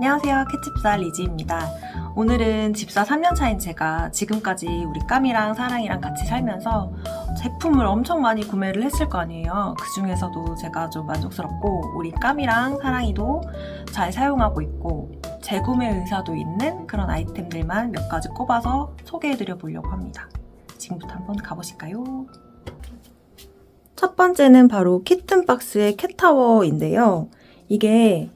안녕하세요. 캣집사 리지입니다. 오늘은 집사 3년 차인 제가 지금까지 우리 까미랑 사랑이랑 같이 살면서 제품을 엄청 많이 구매를 했을 거 아니에요. 그 중에서도 제가 좀 만족스럽고 우리 까미랑 사랑이도 잘 사용하고 있고 재구매 의사도 있는 그런 아이템들만 몇 가지 꼽아서 소개해드려 보려고 합니다. 지금부터 한번 가보실까요? 첫 번째는 바로 키튼 박스의 캣타워인데요. 이게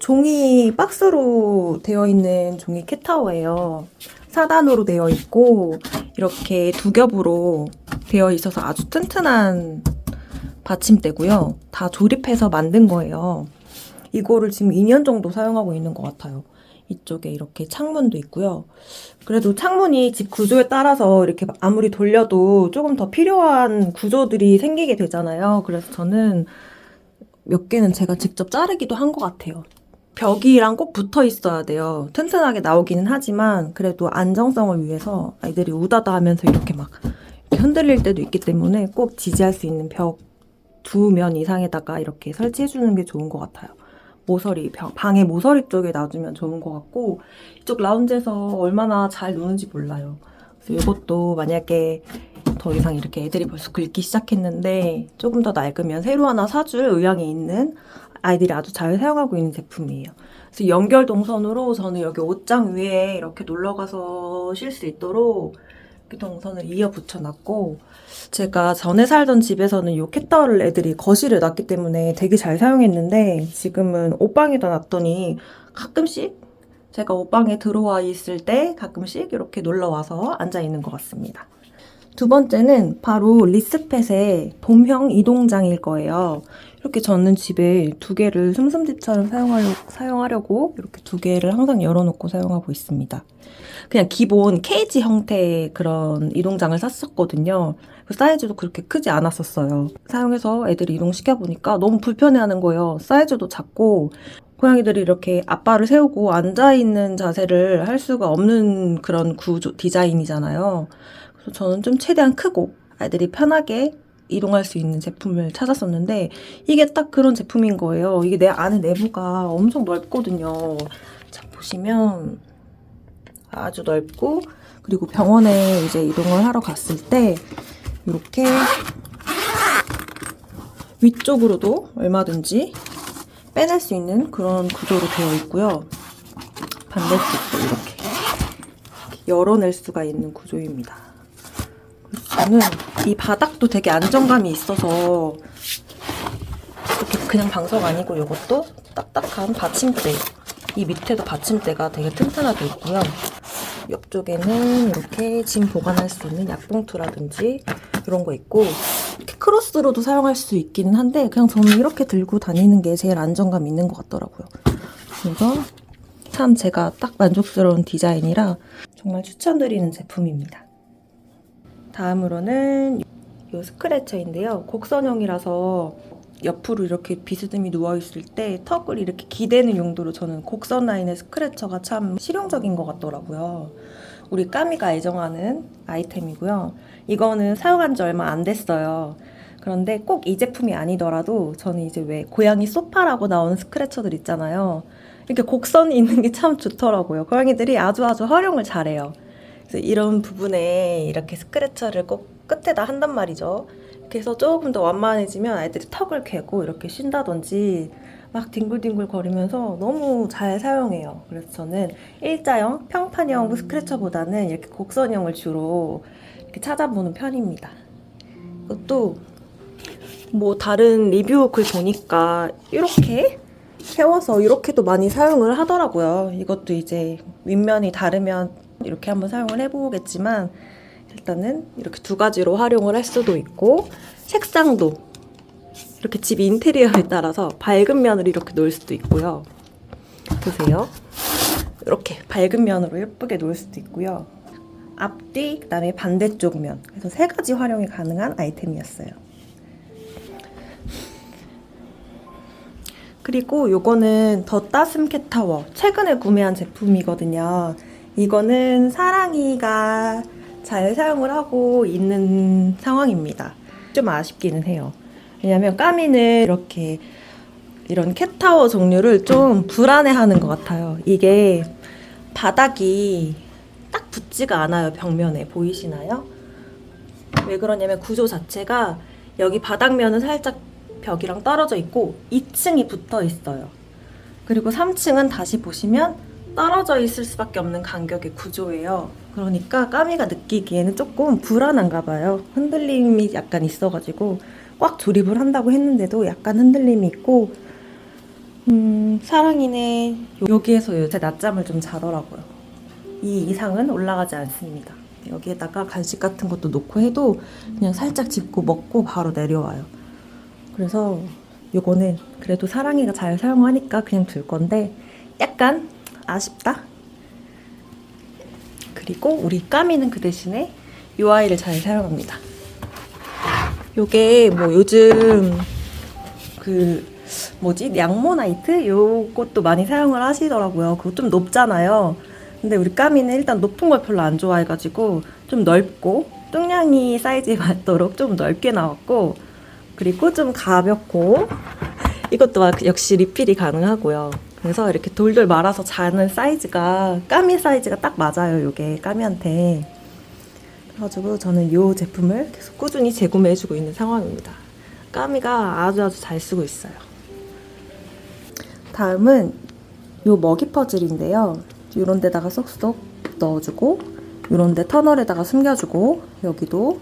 종이 박스로 되어 있는 종이 캣타워예요. 4단으로 되어 있고 이렇게 두 겹으로 되어 있어서 아주 튼튼한 받침대고요. 다 조립해서 만든 거예요. 이거를 지금 2년 정도 사용하고 있는 것 같아요. 이쪽에 이렇게 창문도 있고요. 그래도 창문이 집 구조에 따라서 이렇게 아무리 돌려도 조금 더 필요한 구조들이 생기게 되잖아요. 그래서 저는 몇 개는 제가 직접 자르기도 한 것 같아요. 벽이랑 꼭 붙어 있어야 돼요. 튼튼하게 나오기는 하지만 그래도 안정성을 위해서 아이들이 우다다 하면서 이렇게 막 흔들릴 때도 있기 때문에 꼭 지지할 수 있는 벽 두 면 이상에다가 이렇게 설치해 주는 게 좋은 것 같아요. 모서리, 방- 방의 모서리 쪽에 놔주면 좋은 것 같고 이쪽 라운지에서 얼마나 잘 노는지 몰라요. 그래서 이것도 만약에 더 이상 이렇게 애들이 벌써 긁기 시작했는데 조금 더 낡으면 새로 하나 사줄 의향이 있는 아이들이 아주 잘 사용하고 있는 제품이에요. 그래서 연결 동선으로 저는 여기 옷장 위에 이렇게 놀러 가서 쉴 수 있도록 이렇게 동선을 이어 붙여놨고 제가 전에 살던 집에서는 이 캣타워를 애들이 거실에 놨기 때문에 되게 잘 사용했는데 지금은 옷방에다 놨더니 가끔씩 제가 옷방에 들어와 있을 때 가끔씩 이렇게 놀러 와서 앉아 있는 것 같습니다. 두 번째는 바로 리스펫의 봄형 이동장일 거예요. 이렇게 저는 집에 두 개를 숨숨집처럼 사용하려고, 이렇게 두 개를 항상 열어놓고 사용하고 있습니다. 그냥 기본 케이지 형태의 그런 이동장을 샀었거든요. 그 사이즈도 그렇게 크지 않았었어요. 사용해서 애들이 이동시켜보니까 너무 불편해하는 거예요. 사이즈도 작고 고양이들이 이렇게 앞발을 세우고 앉아있는 자세를 할 수가 없는 그런 구조, 디자인이잖아요. 그래서 저는 좀 최대한 크고 아이들이 편하게 이동할 수 있는 제품을 찾았었는데 이게 딱 그런 제품인 거예요. 이게 내 안에 내부가 엄청 넓거든요. 자, 보시면 아주 넓고 그리고 병원에 이제 이동을 하러 갔을 때 이렇게 위쪽으로도 얼마든지 빼낼 수 있는 그런 구조로 되어 있고요. 반대쪽도 이렇게 열어낼 수가 있는 구조입니다. 저는 이 바닥도 되게 안정감이 있어서 이렇게 그냥 방석 아니고 이것도 딱딱한 받침대 이 밑에도 받침대가 되게 튼튼하게 있고요. 옆쪽에는 이렇게 짐 보관할 수 있는 약봉투라든지 이런 거 있고 이렇게 크로스로도 사용할 수 있기는 한데 그냥 저는 이렇게 들고 다니는 게 제일 안정감 있는 것 같더라고요. 그래서 참 제가 딱 만족스러운 디자인이라 정말 추천드리는 제품입니다. 다음으로는 이 스크래처인데요. 곡선형이라서 옆으로 이렇게 비스듬히 누워있을 때 턱을 이렇게 기대는 용도로 저는 곡선 라인의 스크래처가 참 실용적인 것 같더라고요. 우리 까미가 애정하는 아이템이고요. 이거는 사용한 지 얼마 안 됐어요. 그런데 꼭 이 제품이 아니더라도 저는 이제 왜 고양이 소파라고 나오는 스크래처들 있잖아요. 이렇게 곡선이 있는 게 참 좋더라고요. 고양이들이 아주 아주 활용을 잘해요. 그래서 이런 부분에 이렇게 스크래처를 꼭 끝에다 한단 말이죠. 해서 조금 더 완만해지면 아이들이 턱을 괴고 이렇게 쉰다든지 막 뒹굴뒹굴 거리면서 너무 잘 사용해요. 그래서 저는 일자형, 평판형 스크래처보다는 이렇게 곡선형을 주로 이렇게 찾아보는 편입니다. 이것도 뭐 다른 리뷰 글 보니까 이렇게 세워서 이렇게도 많이 사용을 하더라고요. 이것도 이제 윗면이 다르면 이렇게 한번 사용을 해보겠지만 일단은 이렇게 두 가지로 활용을 할 수도 있고 색상도 이렇게 집 인테리어에 따라서 밝은 면을 이렇게 놓을 수도 있고요. 보세요. 이렇게 밝은 면으로 예쁘게 놓을 수도 있고요. 앞뒤, 그다음에 반대쪽 면. 그래서 세 가지 활용이 가능한 아이템이었어요. 그리고 요거는 더 따슴 캣타워. 최근에 구매한 제품이거든요. 이거는 사랑이가 잘 사용을 하고 있는 상황입니다. 좀 아쉽기는 해요. 왜냐면 까미는 이렇게 이런 캣타워 종류를 좀 불안해하는 것 같아요. 이게 바닥이 딱 붙지가 않아요. 벽면에 보이시나요? 왜 그러냐면 구조 자체가 여기 바닥면은 살짝 벽이랑 떨어져 있고 2층이 붙어 있어요. 그리고 3층은 다시 보시면 떨어져 있을 수밖에 없는 간격의 구조예요. 그러니까 까미가 느끼기에는 조금 불안한가 봐요. 흔들림이 약간 있어가지고 꽉 조립을 한다고 했는데도 약간 흔들림이 있고 음, 사랑이네 여기에서 요새 낮잠을 좀 자더라고요. 이 이상은 올라가지 않습니다. 여기에다가 간식 같은 것도 놓고 해도 그냥 살짝 짚고 먹고 바로 내려와요. 그래서 요거는 그래도 사랑이가 잘 사용하니까 그냥 둘 건데 약간 아쉽다. 그리고 우리 까미는 그 대신에 요 아이를 잘 사용합니다. 요게 뭐 요즘 그 뭐지 양모나이트 요것도 많이 사용을 하시더라고요. 그거 좀 높잖아요. 근데 우리 까미는 일단 높은 걸 별로 안 좋아해가지고 좀 넓고 뚱냥이 사이즈에 맞도록 좀 넓게 나왔고 그리고 좀 가볍고 이것도 막 역시 리필이 가능하고요. 그래서 이렇게 돌돌 말아서 자는 사이즈가 까미 사이즈가 딱 맞아요. 요게 까미한테. 그래가지고 저는 이 제품을 계속 꾸준히 재구매해주고 있는 상황입니다. 까미가 아주 아주 잘 쓰고 있어요. 다음은 요 먹이 퍼즐인데요. 요런 데다가 쏙쏙 넣어주고 요런 데 터널에다가 숨겨주고 여기도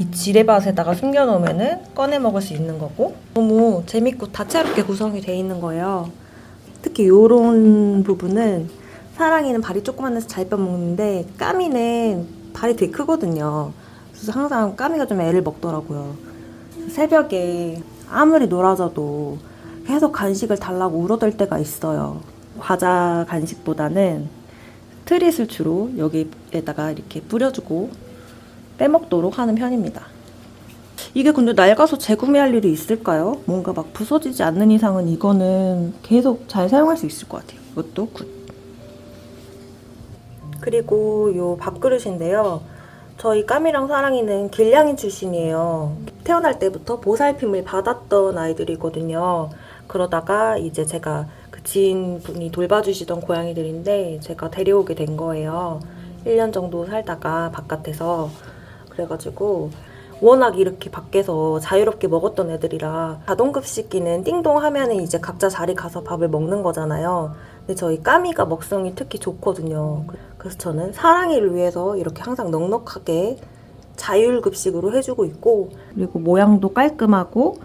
이 지뢰밭에다가 숨겨놓으면은 꺼내 먹을 수 있는 거고 너무 재밌고 다채롭게 구성이 돼 있는 거예요. 특히 요런 부분은 사랑이는 발이 조그만 데서 잘 빼먹는데 까미는 발이 되게 크거든요. 그래서 항상 까미가 좀 애를 먹더라고요. 새벽에 아무리 놀아줘도 계속 간식을 달라고 울어댈 때가 있어요. 과자 간식보다는 트릿을 주로 여기에다가 이렇게 뿌려주고 빼먹도록 하는 편입니다. 이게 근데 낡아서 재구매할 일이 있을까요? 뭔가 막 부서지지 않는 이상은 이거는 계속 잘 사용할 수 있을 것 같아요. 이것도 굿. 그리고 요 밥그릇인데요. 저희 까미랑 사랑이는 길냥이 출신이에요. 태어날 때부터 보살핌을 받았던 아이들이거든요. 그러다가 이제 제가 그 지인분이 돌봐주시던 고양이들인데 제가 데려오게 된 거예요. 1년 정도 살다가 바깥에서 그래가지고 워낙 이렇게 밖에서 자유롭게 먹었던 애들이라 자동급식기는 띵동 하면은 이제 각자 자리 가서 밥을 먹는 거잖아요. 근데 저희 까미가 먹성이 특히 좋거든요. 그래서 저는 사랑이를 위해서 이렇게 항상 넉넉하게 자율급식으로 해주고 있고 그리고 모양도 깔끔하고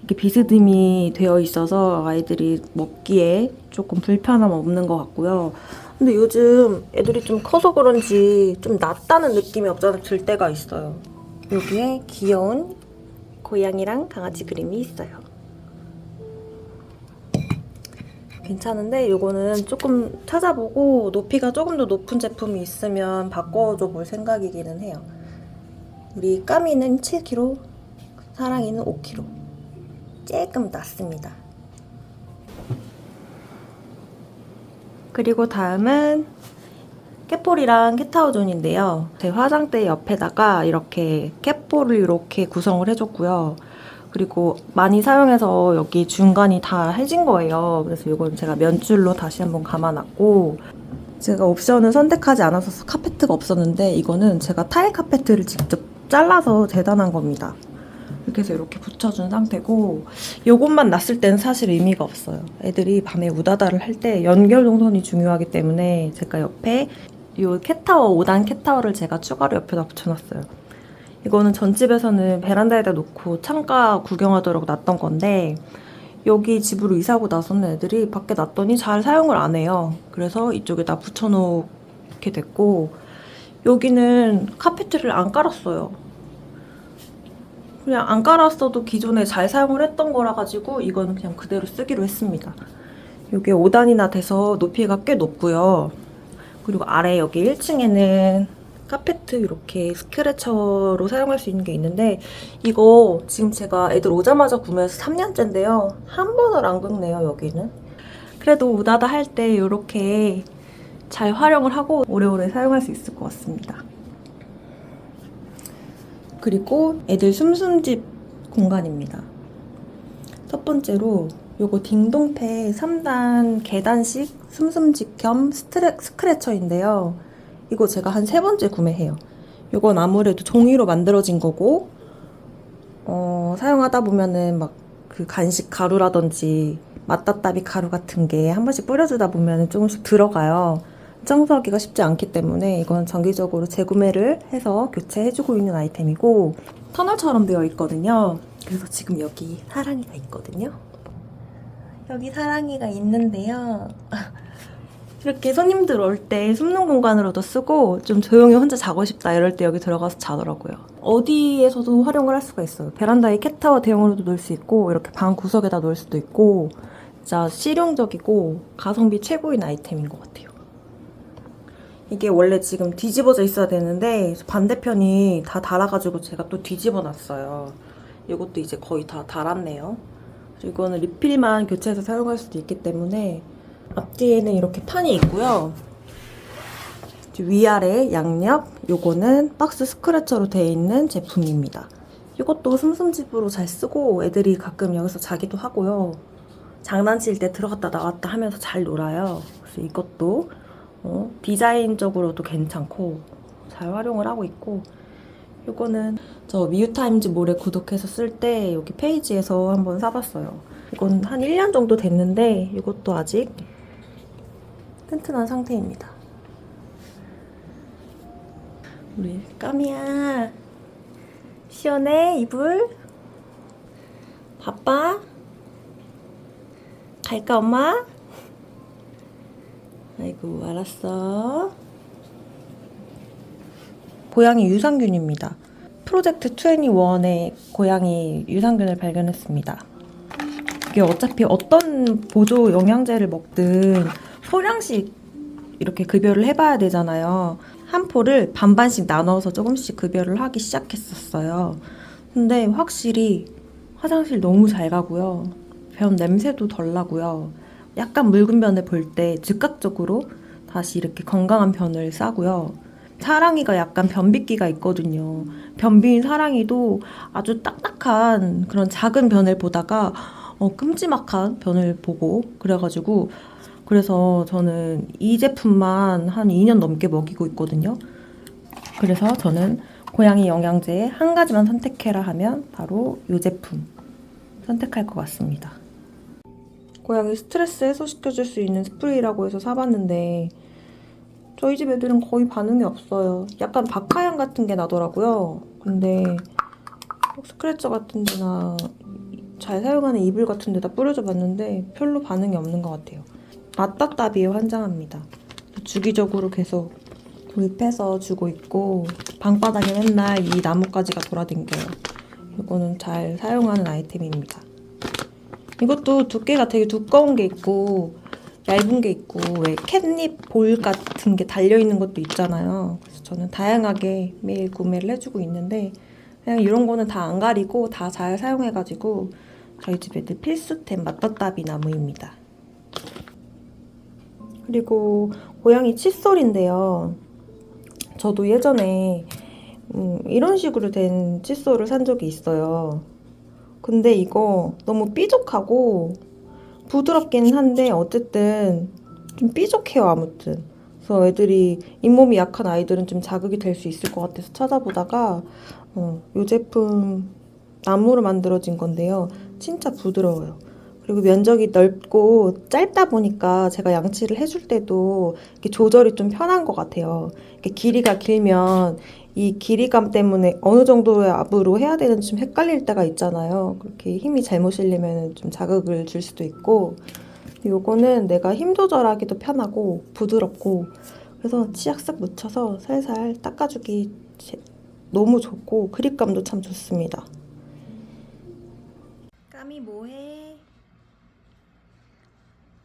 이렇게 비스듬히 되어 있어서 아이들이 먹기에 조금 불편함 없는 것 같고요. 근데 요즘 애들이 좀 커서 그런지 좀 낫다는 느낌이 없잖아 들 때가 있어요. 여기에 귀여운 고양이랑 강아지 그림이 있어요. 괜찮은데 이거는 조금 찾아보고 높이가 조금 더 높은 제품이 있으면 바꿔줘 볼 생각이기는 해요. 우리 까미는 7kg, 사랑이는 5kg. 조금 낮습니다. 그리고 다음은 캣볼이랑 캣타워존인데요. 제 화장대 옆에다가 이렇게 캣볼을 이렇게 구성을 해줬고요. 그리고 많이 사용해서 여기 중간이 다 해진 거예요. 그래서 이건 제가 면줄로 다시 한번 감아놨고 제가 옵션을 선택하지 않아서 카페트가 없었는데 이거는 제가 타일 카페트를 직접 잘라서 재단한 겁니다. 이렇게 해서 이렇게 붙여준 상태고 요것만 놨을 때는 사실 의미가 없어요. 애들이 밤에 우다다를 할 때 연결 동선이 중요하기 때문에 제가 옆에 요 캣타워 5단 캣타워를 제가 추가로 옆에다 붙여놨어요. 이거는 전집에서는 베란다에다 놓고 창가 구경하도록 놨던 건데 여기 집으로 이사하고 나서는 애들이 밖에 놨더니 잘 사용을 안 해요. 그래서 이쪽에다 붙여놓게 됐고 여기는 카페트를 안 깔았어요. 그냥 안 깔았어도 기존에 잘 사용을 했던 거라 가지고 이거는 그냥 그대로 쓰기로 했습니다. 이게 5단이나 돼서 높이가 꽤 높고요. 그리고 아래 여기 1층에는 카페트 이렇게 스크래처로 사용할 수 있는 게 있는데 이거 지금 제가 애들 오자마자 구매해서 3년째인데요. 한 번을 안 긁네요, 여기는. 그래도 우다다 할 때 이렇게 잘 활용을 하고 오래오래 사용할 수 있을 것 같습니다. 그리고 애들 숨숨집 공간입니다. 첫 번째로 요거 딩동패 3단 계단식 숨숨집 겸 스트레, 스크래쳐인데요. 이거 제가 한 세 번째 구매해요. 요건 아무래도 종이로 만들어진 거고, 어, 사용하다 보면은 막 그 간식 가루라든지 맛다따비 가루 같은 게 한 번씩 뿌려주다 보면은 조금씩 들어가요. 청소하기가 쉽지 않기 때문에 이건 정기적으로 재구매를 해서 교체해주고 있는 아이템이고, 터널처럼 되어 있거든요. 그래서 지금 여기 사랑이가 있거든요. 여기 사랑이가 있는데요. 이렇게 손님들 올 때 숨는 공간으로도 쓰고 좀 조용히 혼자 자고 싶다 이럴 때 여기 들어가서 자더라고요. 어디에서도 활용을 할 수가 있어요. 베란다에 캣타워 대용으로도 놓을 수 있고 이렇게 방 구석에다 놓을 수도 있고 진짜 실용적이고 가성비 최고인 아이템인 것 같아요. 이게 원래 지금 뒤집어져 있어야 되는데 반대편이 다 달아가지고 제가 또 뒤집어 놨어요. 이것도 이제 거의 다 달았네요. 이거는 리필만 교체해서 사용할 수도 있기 때문에 앞뒤에는 이렇게 판이 있고요. 위아래 양옆 요거는 박스 스크래쳐로 되어 있는 제품입니다. 이것도 숨숨집으로 잘 쓰고 애들이 가끔 여기서 자기도 하고요. 장난칠 때 들어갔다 나왔다 하면서 잘 놀아요. 그래서 이것도 어, 디자인적으로도 괜찮고 잘 활용을 하고 있고 이거는 저 미유타임즈 몰에 구독해서 쓸 때 여기 페이지에서 한번 사봤어요. 이건 한 1년 정도 됐는데 이것도 아직 튼튼한 상태입니다. 우리 까미야 시원해 이불 바빠 갈까 엄마? 아이고 알았어 고양이 유산균입니다 프로젝트 21의 고양이 유산균을 발견했습니다 이게 어차피 어떤 보조 영양제를 먹든 소량씩 이렇게 급여를 해봐야 되잖아요. 한 포를 반반씩 나눠서 조금씩 급여를 하기 시작했었어요. 근데 확실히 화장실 너무 잘 가고요. 변 냄새도 덜 나고요. 약간 묽은 변을 볼 때 즉각적으로 다시 이렇게 건강한 변을 싸고요. 사랑이가 약간 변비기가 있거든요. 변비인 사랑이도 아주 딱딱한 그런 작은 변을 보다가 어, 끔찍한 변을 보고 그래가지고 그래서 저는 이 제품만 한 2년 넘게 먹이고 있거든요. 그래서 저는 고양이 영양제 한 가지만 선택해라 하면 바로 이 제품 선택할 것 같습니다. 고양이 스트레스 해소시켜줄 수 있는 스프레이라고 해서 사봤는데 저희 집 애들은 거의 반응이 없어요. 약간 박하향 같은 게 나더라고요. 근데 스크래처 같은 데나 잘 사용하는 이불 같은 데다 뿌려줘 봤는데 별로 반응이 없는 것 같아요. 맛다따비에 환장합니다. 주기적으로 계속 구입해서 주고 있고 방바닥에 맨날 이 나뭇가지가 돌아댕겨요. 이거는 잘 사용하는 아이템입니다. 이것도 두께가 되게 두꺼운 게 있고 얇은 게 있고 왜 캣닙 볼 같은 게 달려 있는 것도 있잖아요. 그래서 저는 다양하게 매일 구매를 해주고 있는데 그냥 이런 거는 다 안 가리고 다 잘 사용해가지고 저희 집 애들 필수템 맛다따비 나무입니다. 그리고 고양이 칫솔인데요. 저도 예전에 음, 이런 식으로 된 칫솔을 산 적이 있어요. 근데 이거 너무 삐죽하고 부드럽긴 한데 어쨌든 좀 삐죽해요 아무튼. 그래서 애들이 잇몸이 약한 아이들은 좀 자극이 될 수 있을 것 같아서 찾아보다가 어, 이 제품 나무로 만들어진 건데요. 진짜 부드러워요. 그리고 면적이 넓고 짧다 보니까 제가 양치를 해줄 때도 이렇게 조절이 좀 편한 것 같아요. 이렇게 길이가 길면 이 길이감 때문에 어느 정도의 압으로 해야 되는지 좀 헷갈릴 때가 있잖아요. 그렇게 힘이 잘못 실리면 좀 자극을 줄 수도 있고 요거는 내가 힘 조절하기도 편하고 부드럽고 그래서 치약 싹 묻혀서 살살 닦아주기 너무 좋고 그립감도 참 좋습니다. 까미 뭐해?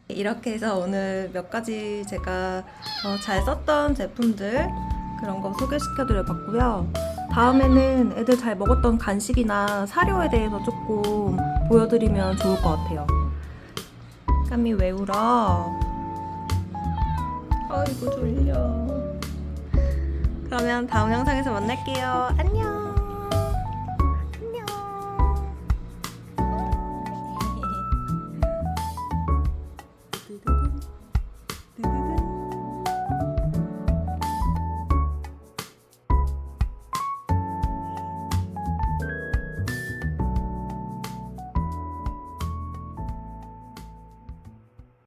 이렇게 해서 오늘 몇 가지 제가 어, 잘 썼던 제품들 그런 거 소개시켜 드려 봤고요. 다음에는 애들 잘 먹었던 간식이나 사료에 대해서 조금 보여드리면 좋을 것 같아요. 까미 왜 울어? 아이고 졸려. 그러면 다음 영상에서 만날게요. 안녕!